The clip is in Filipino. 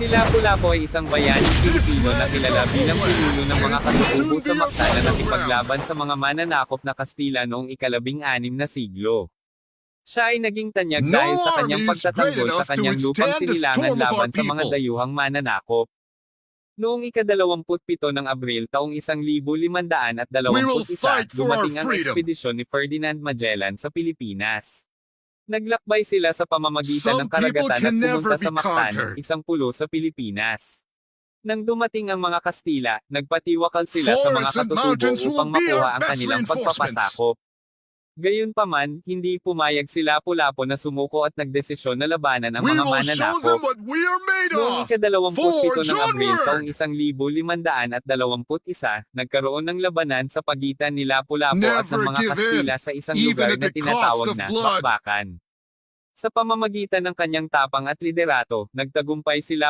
Si Lapu-Lapu ay isang bayaning Pilipino na kilala bilang pinuno ng mga katutubo sa Mactan na nakipaglaban sa mga mananakop na Kastila noong ikalabing anim na siglo. Siya ay naging tanyag dahil sa kanyang pagtatanggol sa kanyang lupang sinilangan laban sa mga dayuhang mananakop. Noong ikadalawamput-pito ng Abril taong isang libo limandaaan at dalawamput isa, fight for our dumating ang ekspedisyon ni Ferdinand Magellan sa Pilipinas. Naglakbay sila sa pamamagitan Some ng karagatan at pumunta sa Mactan, isang pulo sa Pilipinas. Nang dumating ang mga Kastila, nagpatiwakal sila sa mga katutubo upang makuha ang kanilang pagpapasakop. Gayunpaman, hindi pumayag si Lapu-Lapu na sumuko at nagdesisyon na labanan ang We mga mananakop. Noong of. ikadalawamput-pito ng Abril taong isang libo limandaan at dalawamput isa, nagkaroon ng labanan sa pagitan ni Lapu-Lapu at ng mga in, Kastila sa isang lugar na tinatawag na. Bakbakan. Sa pamamagitan ng kanyang tapang at liderato, nagtagumpay sila